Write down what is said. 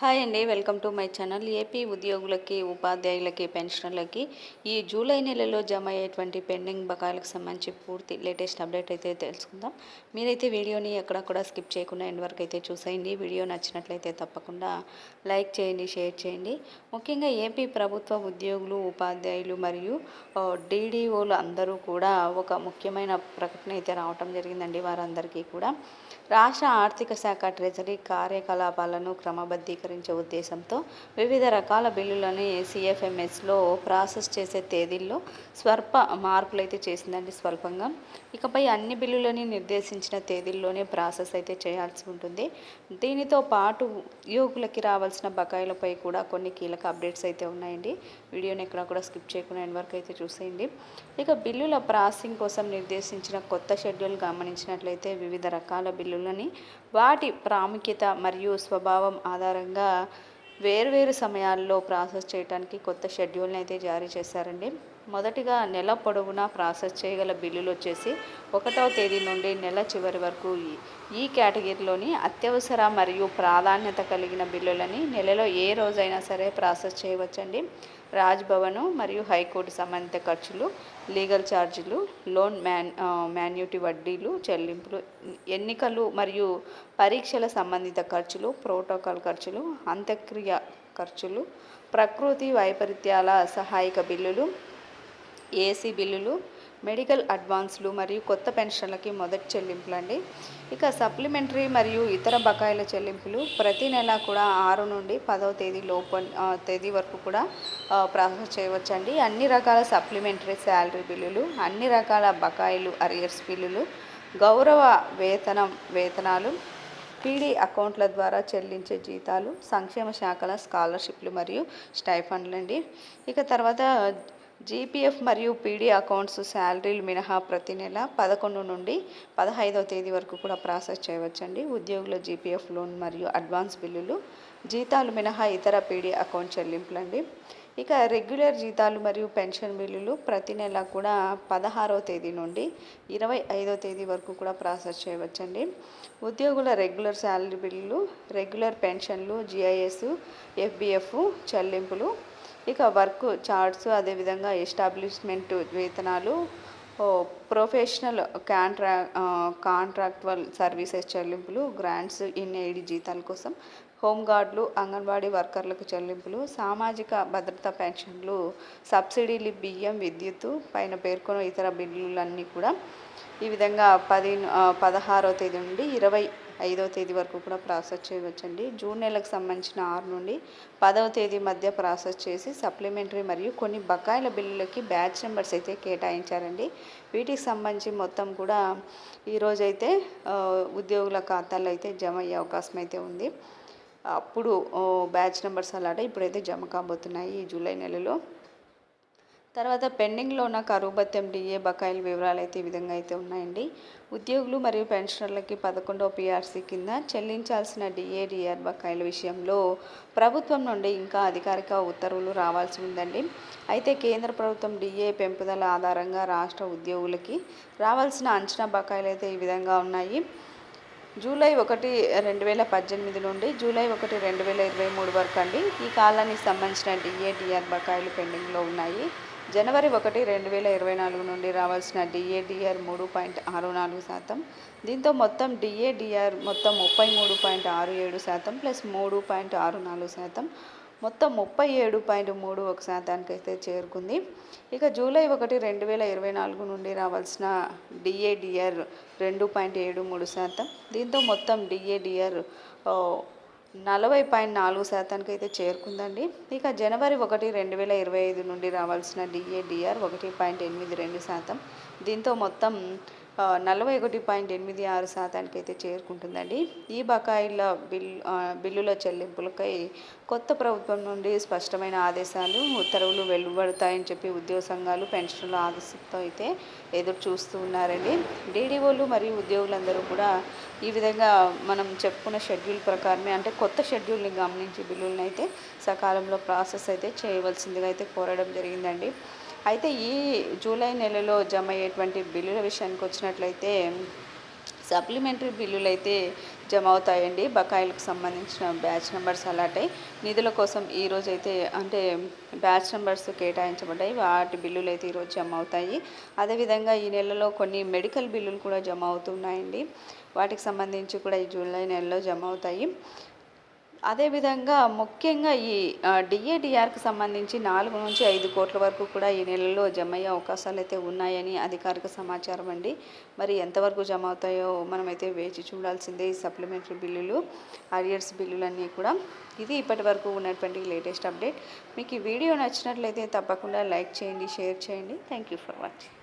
Hi అండి welcome to my channel. AP ఉద్యోగులకి ఉపాధ్యాయులకి పెన్షనర్లకి ఈ జూలై నెలలో జమ అయ్యేటువంటి పెండింగ్ బకాయిలకు సంబంధించి పూర్తి లేటెస్ట్ అప్డేట్ అయితే తెలుసుకుందాం. మీరైతే వీడియోని ఎక్కడ కూడా స్కిప్ చేయకుండా ఎండ్ వరకు అయితే చూసేయండి. వీడియో నచ్చినట్లయితే తప్పకుండా లైక్ చేయండి షేర్ చేయండి. ముఖ్యంగా ఏపీ ప్రభుత్వ ఉద్యోగులు ఉపాధ్యాయులు మరియు డీడీఓలు అందరూ కూడా ఒక ముఖ్యమైన ప్రకటన అయితే రావటం జరిగిందండి వారందరికీ కూడా. రాష్ట్ర ఆర్థిక శాఖ ట్రెజరీ కార్యకలాపాలను క్రమబద్ధీకరించే ఉద్దేశంతో వివిధ రకాల బిల్లులని సిఎఫ్ఎంఎస్లో ప్రాసెస్ చేసే తేదీల్లో స్వల్ప మార్పులు అయితే చేసిందండి స్వల్పంగా. ఇకపై అన్ని బిల్లులని నిర్దేశించిన తేదీల్లోనే ప్రాసెస్ అయితే చేయాల్సి ఉంటుంది. దీనితో పాటు ఉద్యోగులకి రావాల్సిన బకాయిలపై కూడా కొన్ని కీలక అప్డేట్స్ అయితే ఉన్నాయండి. వీడియోని ఎక్కడ కూడా స్కిప్ చేయకుండా ఎండ్ వరకు అయితే చూసేయండి. ఇక బిల్లుల ప్రాసెసింగ్ కోసం నిర్దేశించిన కొత్త షెడ్యూల్ గమనించినట్లయితే వివిధ రకాల బిల్లులని వాటి ప్రాముఖ్యత మరియు స్వభావం ఆధారంగా వేర్వేరు సమయాల్లో ప్రాసెస్ చేయడానికి కొత్త షెడ్యూల్ని అయితే జారీ చేశారండి. మొదటిగా నెల పొడవునా ప్రాసెస్ చేయగల బిల్లులు వచ్చేసి ఒకటవ తేదీ నుండి నెల చివరి వరకు ఈ కేటగిరీలోని అత్యవసర మరియు ప్రాధాన్యత కలిగిన బిల్లులని నెలలో ఏ రోజైనా సరే ప్రాసెస్ చేయవచ్చండి. రాజ్భవన్ మరియు హైకోర్టు సంబంధిత ఖర్చులు లీగల్ ఛార్జీలు లోన్ మ్యాన్ మాన్యూటీ వడ్డీలు చెల్లింపులు ఎన్నికలు మరియు పరీక్షల సంబంధిత ఖర్చులు ప్రోటోకాల్ ఖర్చులు అంత్యక్రియ ఖర్చులు ప్రకృతి వైపరీత్యాల సహాయక బిల్లులు ఏసీ బిల్లులు మెడికల్ అడ్వాన్స్లు మరియు కొత్త పెన్షన్లకి మొదటి చెల్లింపులు అండి ఇక సప్లిమెంటరీ మరియు ఇతర బకాయిల చెల్లింపులు ప్రతి నెల కూడా ఆరు నుండి పదవ తేదీ లోపు తేదీ వరకు కూడా ప్రాసెస్ చేయవచ్చండి. అన్ని రకాల సప్లిమెంటరీ శాలరీ బిల్లులు అన్ని రకాల బకాయిలు అరియర్స్ బిల్లులు గౌరవ వేతనం వేతనాలు పీడీ అకౌంట్ల ద్వారా చెల్లించే జీతాలు సంక్షేమ శాఖల స్కాలర్షిప్లు మరియు స్టైఫండ్లు అండి ఇక తర్వాత జీపీఎఫ్ మరియు పీడీ అకౌంట్స్ శాలరీలు మినహా ప్రతి నెల పదకొండు నుండి పదహైదవ తేదీ వరకు కూడా ప్రాసెస్ చేయవచ్చండి. ఉద్యోగుల జీపీఎఫ్ లోన్ మరియు అడ్వాన్స్ బిల్లులు జీతాలు మినహా ఇతర పీడీ అకౌంట్ చెల్లింపులు అండి ఇక రెగ్యులర్ జీతాలు మరియు పెన్షన్ బిల్లులు ప్రతి నెల కూడా పదహారవ తేదీ నుండి ఇరవై ఐదో తేదీ వరకు కూడా ప్రాసెస్ చేయవచ్చండి. ఉద్యోగుల రెగ్యులర్ శాలరీ బిల్లులు రెగ్యులర్ పెన్షన్లు జిఐఎస్ ఎఫ్బిఎఫ్ చెల్లింపులు ఇక వర్క్ చార్ట్స్ అదేవిధంగా ఎస్టాబ్లిష్మెంట్ వేతనాలు ప్రొఫెషనల్ కాంట్రా కాంట్రాక్టువల్ సర్వీసెస్ చెల్లింపులు గ్రాంట్స్ ఇన్ ఎయిడ్ జీతాల కోసం హోంగార్డులు అంగన్వాడీ వర్కర్లకు చెల్లింపులు సామాజిక భద్రతా పెన్షన్లు సబ్సిడీలు బియ్యం విద్యుత్ పైన పేర్కొన్న ఇతర బిల్లులన్నీ కూడా ఈ విధంగా పది పదహారో తేదీ నుండి ఇరవై ఐదవ తేదీ వరకు కూడా ప్రాసెస్ చేయవచ్చండి. జూన్ నెలకు సంబంధించిన ఆరు నుండి పదవ తేదీ మధ్య ప్రాసెస్ చేసి సప్లిమెంటరీ మరియు కొన్ని బకాయిల బిల్లులకి బ్యాచ్ నెంబర్స్ అయితే కేటాయించారండి. వీటికి సంబంధించి మొత్తం కూడా ఈరోజైతే ఉద్యోగుల ఖాతాలో అయితే జమ అయ్యే అవకాశం అయితే ఉంది. అప్పుడు బ్యాచ్ నెంబర్స్ అలాట ఇప్పుడైతే జమ కాబోతున్నాయి ఈ జూలై నెలలో. తర్వాత పెండింగ్లో ఉన్న కరువు భత్యం డిఏ బకాయిల వివరాలు అయితే ఈ విధంగా అయితే ఉన్నాయండి. ఉద్యోగులు మరియు పెన్షనర్లకి పదకొండవ పీఆర్సీ కింద చెల్లించాల్సిన డిఏ డిఆర్ బకాయిల విషయంలో ప్రభుత్వం నుండి ఇంకా అధికారిక ఉత్తర్వులు రావాల్సి ఉందండి. అయితే కేంద్ర ప్రభుత్వం డిఏ పెంపుదల ఆధారంగా రాష్ట్ర ఉద్యోగులకి రావాల్సిన అంచనా బకాయిలు అయితే ఈ విధంగా ఉన్నాయి. జూలై ఒకటి రెండు వేల పద్దెనిమిది నుండి జూలై ఒకటి రెండు వేల ఇరవై మూడు వరకు అండి. ఈ కాలానికి సంబంధించిన డిఏ డిఆర్ బకాయిలు పెండింగ్లో ఉన్నాయి. జనవరి ఒకటి రెండు వేల ఇరవై నాలుగు నుండి రావాల్సిన డిఏడిఆర్ మూడు పాయింట్ ఆరు నాలుగు శాతం. దీంతో మొత్తం డిఏడిఆర్ మొత్తం ముప్పై మూడు పాయింట్ ఆరు ఏడు శాతం ప్లస్ మూడు పాయింట్ ఆరు నాలుగు శాతం. మొత్తం ముప్పై ఏడు పాయింట్ మూడు ఒక శాతానికి అయితే చేరుకుంది. ఇక జూలై ఒకటి రెండు వేల ఇరవై నాలుగు నుండి రావాల్సిన డిఏడిఆర్ రెండు పాయింట్ ఏడు మూడు శాతం. దీంతో మొత్తం డిఏడిఆర్ నలభై పాయింట్ నాలుగు శాతానికి అయితే చేరుకుందండి. ఇక జనవరి ఒకటి రెండు వేల ఇరవై ఐదు నుండి రావాల్సిన డిఏడిఆర్ ఒకటి పాయింట్ ఎనిమిది రెండు శాతం. దీంతో మొత్తం నలభై ఒకటి పాయింట్ ఎనిమిది ఆరు శాతానికి అయితే చేరుకుంటుందండి. ఈ బకాయిల బిల్ బిల్లుల చెల్లింపులకై కొత్త ప్రభుత్వం నుండి స్పష్టమైన ఆదేశాలు ఉత్తర్వులు వెలువడతాయని చెప్పి ఉద్యోగ సంఘాలు పెన్షన్ల ఆదేశంతో అయితే ఎదురు చూస్తూ ఉన్నారండి. డీడీఓలు మరియు ఉద్యోగులందరూ కూడా ఈ విధంగా మనం చెప్పుకున్న షెడ్యూల్ ప్రకారమే అంటే కొత్త షెడ్యూల్ని గమనించి బిల్లులను అయితే సకాలంలో ప్రాసెస్ అయితే చేయవలసిందిగా అయితే కోరడం జరిగిందండి. అయితే ఈ జూలై నెలలో జమ అయ్యేటువంటి బిల్లుల విషయానికి వచ్చినట్లయితే సప్లిమెంటరీ బిల్లులు అయితే జమ అవుతాయండి బకాయిలకు సంబంధించిన బ్యాచ్ నెంబర్స్ అలాంటి నిధుల కోసం ఈరోజు అయితే అంటే బ్యాచ్ నెంబర్స్ కేటాయించబడ్డాయి. వాటి బిల్లులు అయితే ఈరోజు జమ అవుతాయి అదేవిధంగా ఈ నెలలో కొన్ని మెడికల్ బిల్లులు కూడా జమ అవుతున్నాయండి వాటికి సంబంధించి కూడా ఈ జూలై నెలలో జమ అవుతాయి అదేవిధంగా ముఖ్యంగా ఈ డిఏడిఆర్కి సంబంధించి నాలుగు నుంచి ఐదు కోట్ల వరకు కూడా ఈ నెలలో జమ అయ్యే అవకాశాలు అయితే ఉన్నాయని అధికారిక సమాచారం అండి. మరి ఎంతవరకు జమ అవుతాయో మనమైతే వేచి చూడాల్సిందే ఈ సప్లిమెంటరీ బిల్లులు అరియర్స్ బిల్లులన్నీ కూడా. ఇది ఇప్పటి వరకు ఉన్నటువంటి లేటెస్ట్ అప్డేట్. మీకు ఈ వీడియో నచ్చినట్లయితే తప్పకుండా లైక్ చేయండి షేర్ చేయండి. Thank you for watching.